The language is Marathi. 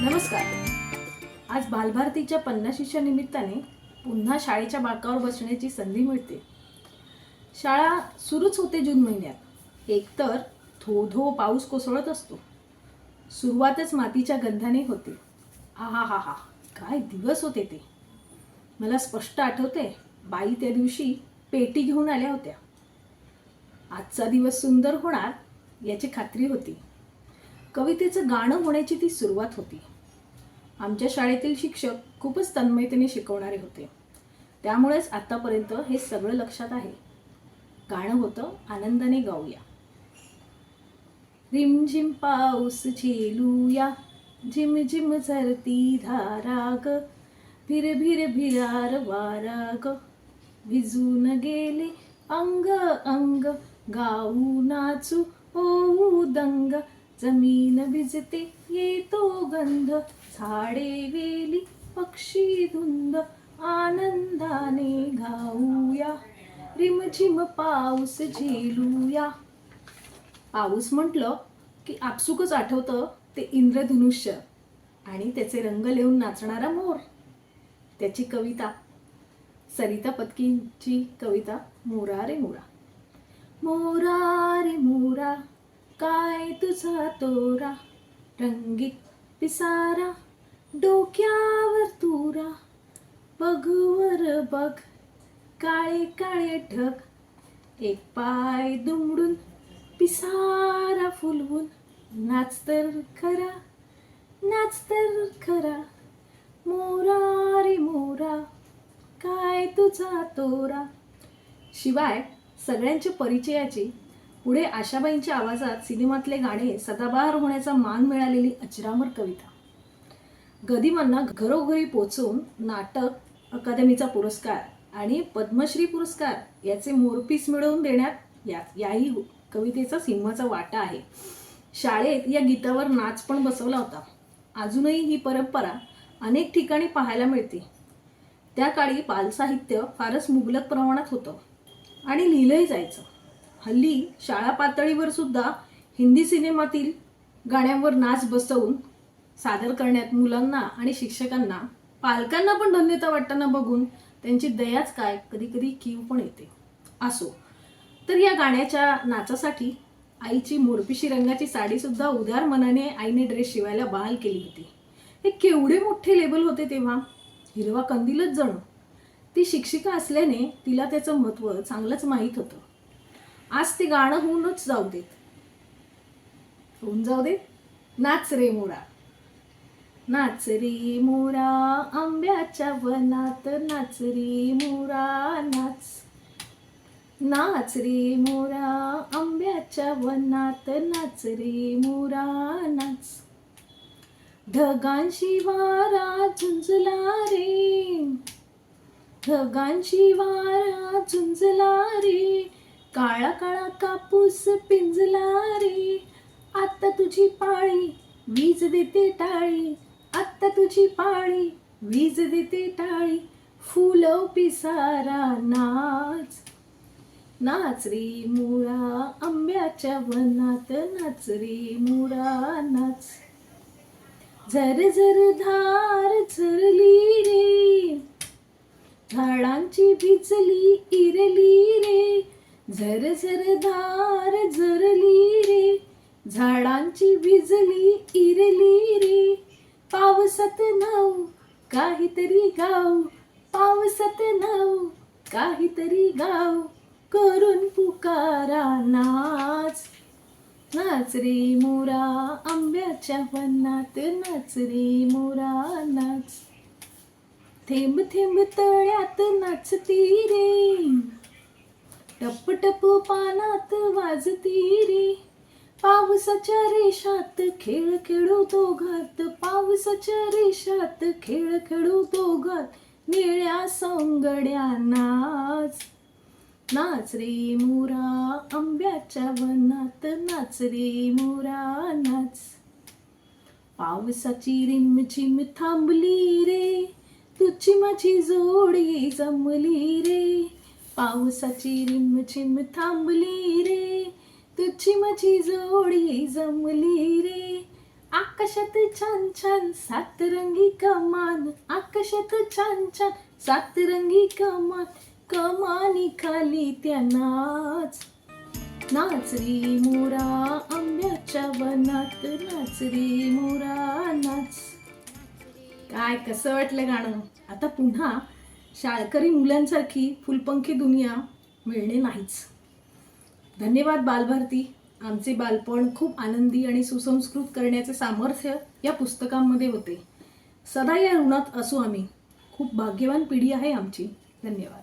नमस्कार. आज बालभारतीच्या पन्नाशीच्या निमित्ताने पुन्हा शाळेच्या बाकावर बसण्याची संधी मिळते. शाळा सुरूच होते जून महिन्यात. एकतर धो धो पाऊस कोसळत असतो. सुरुवातच मातीच्या गंधाने होते. आहा हा हा काय दिवस होते ते? मला स्पष्ट आठवते बाई त्या दिवशी पेटी घेऊन आल्या होत्या. आजचा दिवस सुंदर होणार याची खात्री होती. कवितेचं गाणं होण्याची ती सुरुवात होती. आमच्या शाळेतील शिक्षक खूपच तन्मयतेने शिकवणारे होते. त्यामुळेच आतापर्यंत हे सगळं लक्षात आहे. गाणं होतं आनंदाने गाऊया. रिमझिम पाऊस झेलूया झिम झिम झरती धारा ग भिर भिर भिरार वारा ग भिजून गेले अंग अंग गाऊ नाचू होऊ दंग. जमीन भिजते येतो गंध. झाडे वेली पक्षी धुंद. आनंदाने गाऊया रिमझिम पाऊस झेलूया. पाऊस म्हटलं की आपसुकच आठवतं ते इंद्रधनुष्य आणि त्याचे रंग लिहून नाचणारा मोर. त्याची कविता. सरिता पत्कींची कविता मोरा रे मोरा. मोरा रे मोरा. काय तुझा तोरा रंगीत पिसारा डोक्यावर तुरा. बघवर बघ काळे काळे ढग. एक पाय दुमडून पिसारा फुलवून. नाच तर खरा नाच तर खरा. मोरा रे मोरा काय तुझा तोरा शिवाय सगळ्यांच्या परिचयाची पुढे आशाबाईंच्या आवाजात सिनेमातले गाणे सदाबहार होण्याचा मान मिळालेली अचरामर कविता. गदिमांना घरोघरी पोचवून नाटक अकादमीचा पुरस्कार आणि पद्मश्री पुरस्कार याचे मोरपीस मिळवून देण्यात या याही हो, कवितेचा सिंहाचा वाटा आहे. शाळेत या गीतावर नाच पण बसवला होता. अजूनही ही परंपरा अनेक ठिकाणी पाहायला मिळते. त्या काळी बालसाहित्य फारच मुबलक प्रमाणात होतं आणि लिहिलंही जायचं. हल्ली शाळा पातळीवर सुद्धा हिंदी सिनेमातील गाण्यांवर नाच बसवून सादर करण्यात मुलांना आणि शिक्षकांना पालकांना पण धन्यता वाटताना बघून त्यांची दयाच काय कधी कधी कीव पण येते. असो. तर या गाण्याच्या नाचासाठी आईची मोरपिशी रंगाची साडी सुद्धा उदार मनाने आईने ड्रेस शिवायला बहाल केली होती. हे केवढे मोठे लेबल होते तेव्हा? हिरवा कंदीलच जणू. ती शिक्षिका असल्याने तिला त्याचं महत्त्व चांगलंच माहीत होतं. आज ते गाणं होऊनच जाऊ देत. होऊन जाऊ देत. नाच रे मोरा. नाच रे मोरा. आंब्याच्या वनात नाच रे मोरा. नाच. नाच रे मोरा. आंब्याच्या वनात नाच रे मोरा. नाच. ढगांशी वारा झुंजला रे. ढगांशी वारा झुंजला रे. काळा काळा कापूस पिंजला रे. आता तुझी पाळी वीज देते टाळी. आता तुझी पाळी वीज देते टाळी. फुलं पिसारा नाच. नाच रे मुळा आंब्याच्या वनात नाच रे मुळा नाच. झर झर धार झरली रे. झाडांची भिजली इरली रे. झर झर धार झरली रे झाडांची भिजली इरली रे. पावसात नाव काहीतरी गाव. पावसात नाव काहीतरी गाव. करून पुकारा नाच. नाच रे मोरा आंब्याच्या वनात नाच रे मोरा नाच. थेंब थेंब तळ्यात नाचती रे. टप पानात वाजती रे. पावसाच्या रेषात खेळ खेळू दोघात पावसाच्या रेषात खेळ खेळू दोघात निळ्या सोंगड्या नाच. नाच रे मोरा आंब्याच्या वनात नाच रे मोरा नाच. पावसाची रिमझिम थांबली रे. तुझी माझी जोडी जमली रे. पावसाची रिमझिम थांबली रे. तुझी माझी जोडी जमली रे. आकाशात छान छान सातरंगी कमान. आकाशात छान छान सातरंगी कमान. कमानी खाली त्या नाच. नाचरी मोरा आंब्याच्या वनात. नाचरी मोरा नाच. काय कसं वाटलं गाणं? आता पुन्हा शाळकरी मुलांसारखी फुलपंखी दुनिया मिळणे नाहीच. धन्यवाद बालभारती. आमचे बालपण खूप आनंदी आणि सुसंस्कृत करण्याचे सामर्थ्य या पुस्तकांमध्ये होते. सदा या ऋणात असू आम्ही. खूप भाग्यवान पिढी आहे आमची. धन्यवाद.